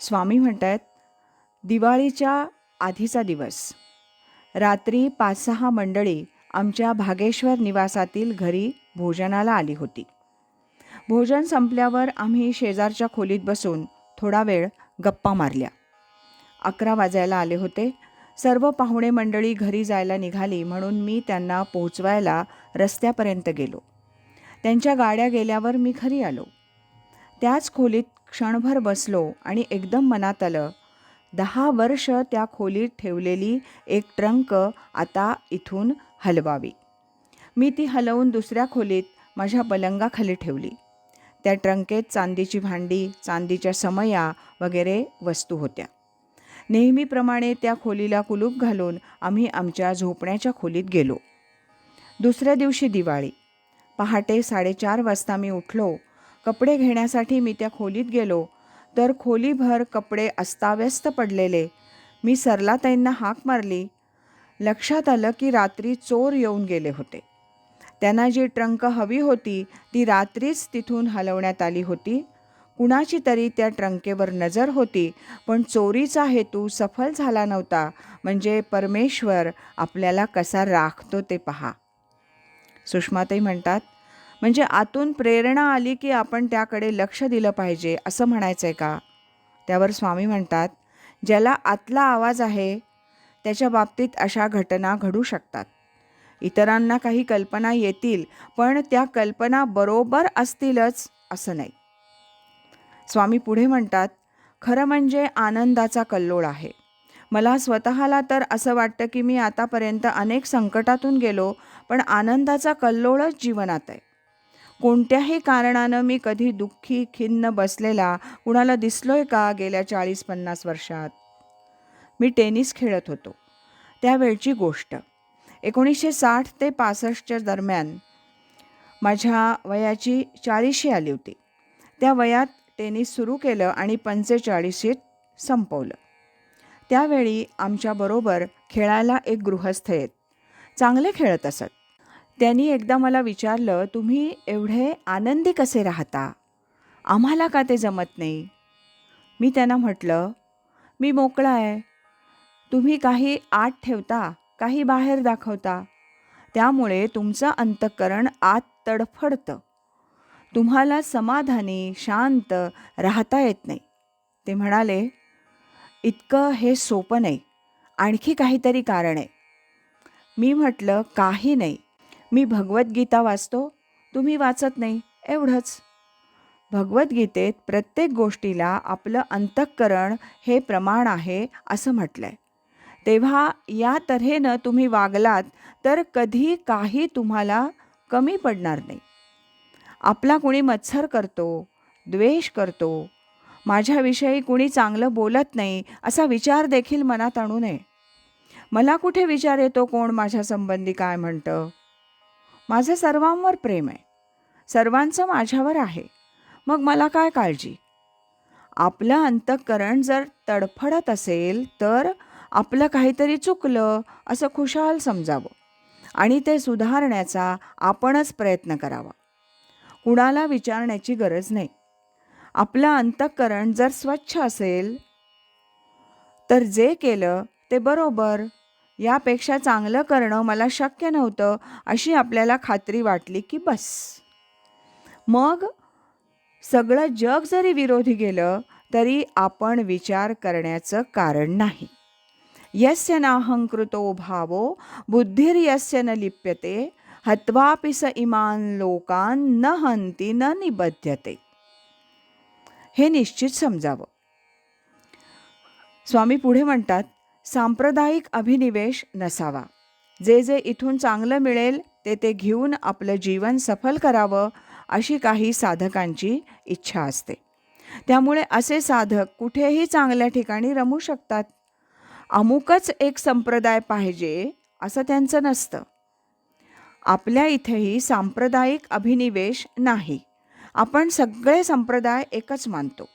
स्वामी म्हणत आहेत दिवाळीच्या आधीचा दिवस. रात्री पाच सहा मंडळी आमच्या भागेश्वर निवासातील घरी भोजनाला आली होती. भोजन संपल्यावर आम्ही शेजारच्या खोलीत बसून थोडा वेळ गप्पा मारल्या. अकरा वाजायला आले होते. सर्व पाहुणे मंडळी घरी जायला निघाली म्हणून मी त्यांना पोहोचवायला रस्त्यापर्यंत गेलो. त्यांच्या गाड्या गेल्यावर मी घरी आलो. त्याच खोलीत क्षणभर बसलो आणि एकदम मनात आलं. दहा वर्ष त्या खोलीत ठेवलेली एक ट्रंक आता इथून हलवावी. मी ती हलवून दुसऱ्या खोलीत माझ्या पलंगाखाली ठेवली. त्या ट्रंकेत चांदीची भांडी चांदीच्या समया वगैरे वस्तू होत्या. नेहमीप्रमाणे त्या खोलीला कुलूप घालून आम्ही आमच्या झोपण्याच्या खोलीत गेलो. दुसऱ्या दिवशी दिवाळी. पहाटे साडेचार वाजता मी उठलो कपडे घेण्यासाठी मी त्या खोलीत गेलो. तर खोलीभर कपडे अस्ताव्यस्त पडलेले. मी सरलाताईंना हाक मारली. लक्षात आलं की रात्री चोर येऊन गेले होते. त्यांना जी ट्रंक हवी होती ती रात्रीच तिथून हलवण्यात आली होती. कुणाची तरी त्या ट्रंकेवर नजर होती पण चोरीचा हेतू सफल झाला नव्हता. म्हणजे परमेश्वर आपल्याला कसा राखतो ते पहा. सुषमाताई म्हणतात म्हणजे आतून प्रेरणा आली की आपण त्याकडे लक्ष दिलं पाहिजे असं म्हणायचं आहे का? त्यावर स्वामी म्हणतात ज्याला आतला आवाज आहे त्याच्या बाबतीत अशा घटना घडू शकतात. इतरांना काही कल्पना येतील पण त्या कल्पना बरोबर असतीलच असं नाही. स्वामी पुढे म्हणतात खरं म्हणजे आनंदाचा कल्लोळ आहे. मला स्वतःला तर असं वाटतं की मी आतापर्यंत अनेक संकटातून गेलो पण आनंदाचा कल्लोळच जीवनात आहे. कोणत्याही कारणानं मी कधी दुःखी खिन्न बसलेला कुणाला दिसलोय का गेल्या चाळीस पन्नास वर्षात? मी टेनिस खेळत होतो. त्यावेळची गोष्ट. एकोणीसशे साठ ते पासष्टच्या दरम्यान माझ्या वयाची चाळीशी आली होती. त्या वयात टेनिस सुरू केलं आणि पंचेचाळीशीत संपवलं. त्यावेळी आमच्याबरोबर खेळायला एक गृहस्थ आहेत. चांगले खेळत असत. त्यांनी एकदा मला विचारलं तुम्ही एवढे आनंदी कसे राहता? आम्हाला का ते जमत नाही? मी त्यांना म्हटलं मी मोकळा आहे. तुम्ही काही आत ठेवता काही बाहेर दाखवता. त्यामुळे तुमचं अंतःकरण आत तडफडतं. तुम्हाला समाधानी शांत राहता येत नाही. ते म्हणाले इतकं हे सोपं नाही. आणखी काहीतरी कारण आहे. मी म्हटलं काही नाही. मी भगवद्गीता वाचतो तुम्ही वाचत नाही एवढंच. भगवद्गीतेत प्रत्येक गोष्टीला आपलं अंतःकरण हे प्रमाण आहे असं म्हटलं आहे तेव्हा या तऱ्हेनं तुम्ही वागलात तर कधी काही तुम्हाला कमी पडणार नाही. आपला कुणी मत्सर करतो द्वेष करतो माझ्याविषयी कुणी चांगलं बोलत नाही असा विचार देखील मनात आणू नये. मला कुठे विचार येतो कोण माझ्या संबंधी काय म्हणतं? माझं सर्वांवर प्रेम आहे. सर्वांचं माझ्यावर आहे. मग मला काय काळजी? आपलं अंतःकरण जर तडफडत असेल तर आपलं काहीतरी चुकलं असं खुशाल समजावं. आणि ते सुधारण्याचा आपणच प्रयत्न करावा. कुणाला विचारण्याची गरज नाही. आपलं अंतःकरण जर स्वच्छ असेल तर जे केलं ते बरोबर. यापेक्षा चांगलं करणं मला शक्य नव्हतं अशी आपल्याला खात्री वाटली की बस. मग सगळं जग जरी विरोधी गेलं तरी आपण विचार करण्याचं कारण नाही. यस्य नाहंकृतो भावो बुद्धिर्यस्य न लिप्यते हत्वापि स इमान लोकान न हंती न निबध्यते. हे निश्चित समजावं. स्वामी पुढे म्हणतात सांप्रदायिक अभिनिवेश नसावा. जे जे इथून चांगलं मिळेल ते ते घेऊन आपलं जीवन सफल करावं अशी काही साधकांची इच्छा असते. त्यामुळे असे साधक कुठेही चांगल्या ठिकाणी रमू शकतात. अमुकच एक संप्रदाय पाहिजे असं त्यांचं नसतं. आपल्या इथेही सांप्रदायिक अभिनिवेश नाही. आपण सगळे संप्रदाय एकच मानतो.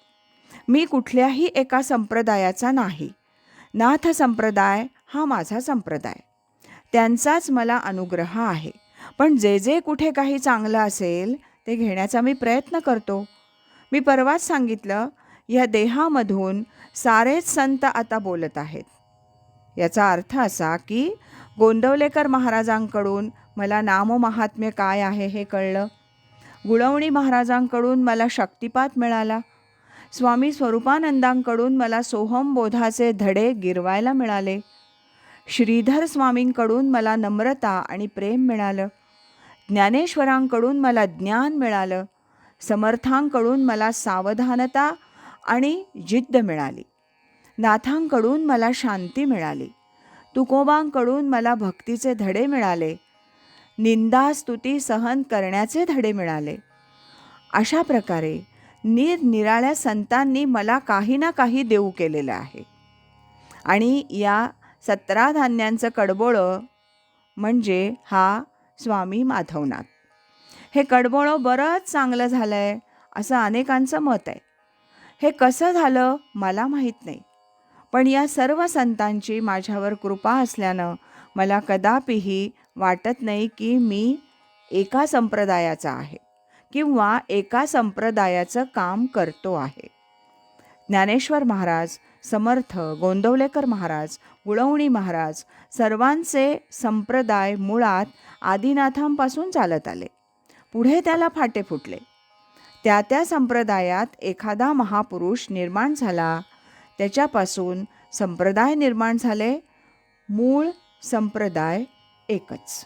मी कुठल्याही एका संप्रदायाचा नाही. नाथ संप्रदाय हा माझा संप्रदाय. त्यांचाच मला अनुग्रह आहे. पण जे जे कुठे काही चांगलं असेल ते घेण्याचा मी प्रयत्न करतो. मी परवाच सांगितलं या देहामधून सारेच संत आता बोलत आहेत. याचा अर्थ असा की गोंदवलेकर महाराजांकडून मला नाममहात्म्य काय आहे हे कळलं. गुळवणी महाराजांकडून मला शक्तिपात मिळाला. स्वामी स्वरूपानंदांकडून मला सोहम बोधाचे धडे गिरवायला मिळाले. श्रीधर स्वामींकडून मला नम्रता आणि प्रेम मिळालं. ज्ञानेश्वरांकडून मला ज्ञान मिळालं. समर्थांकडून मला सावधानता आणि जिद्द मिळाली. नाथांकडून मला शांती मिळाली. तुकोबांकडून मला भक्तीचे धडे मिळाले. निंदा स्तुती सहन करण्याचे धडे मिळाले. अशा प्रकारे निरनिराळ्या संतांनी मला काही ना काही देऊ केलेलं आहे. आणि या सतरा धान्यांचं कडबोळं म्हणजे हा स्वामी माधवनाथ. हे कडबोळं बरंच चांगलं झालं आहे असं अनेकांचं मत आहे. हे कसं झालं मला माहीत नाही. पण या सर्व संतांची माझ्यावर कृपा असल्यानं मला कदापिही वाटत नाही की मी एका संप्रदायाचा आहे. किंवा एका संप्रदायाचं काम करतो आहे. ज्ञानेश्वर महाराज समर्थ गोंदवलेकर महाराज गुळवणी महाराज सर्वांचे संप्रदाय मुळात आदिनाथांपासून चालत आले. पुढे त्याला फाटे फुटले. त्या त्या संप्रदायात एखादा महापुरुष निर्माण झाला. त्याच्यापासून संप्रदाय निर्माण झाले. मूळ संप्रदाय एकच.